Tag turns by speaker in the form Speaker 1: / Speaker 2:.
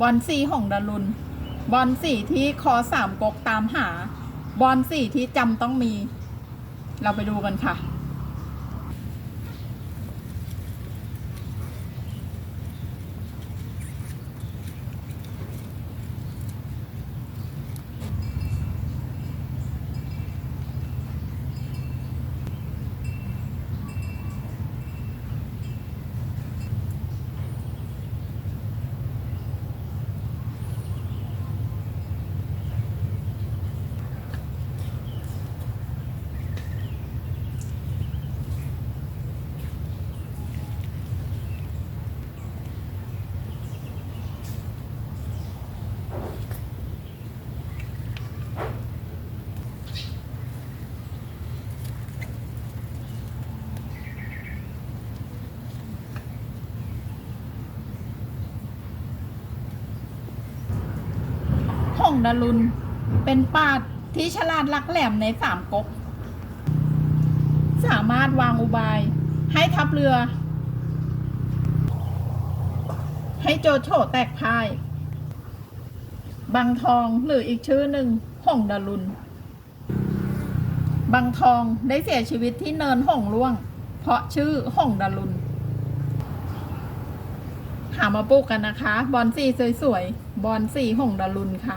Speaker 1: บอลสีของดารุนบอลสีที่คอสามก๊กตามหา บอลสีที่จำต้องมี เราไปดูกันค่ะ ดารุน เป็นปาที่ฉลาดลักแหลมในสามก๊ก สามารถวางอุบาย ให้ทัพเรือ ให้โจโฉแตกพ่าย บางทองหรืออีกชื่อหนึ่งห่งดารุน บางทองได้เสียชีวิตที่เนินห่งล่วง เพราะชื่อห่งดารุนหามาปลูกกันนะคะ บอนสีสวยๆ บอนสีหงดารุนค่ะ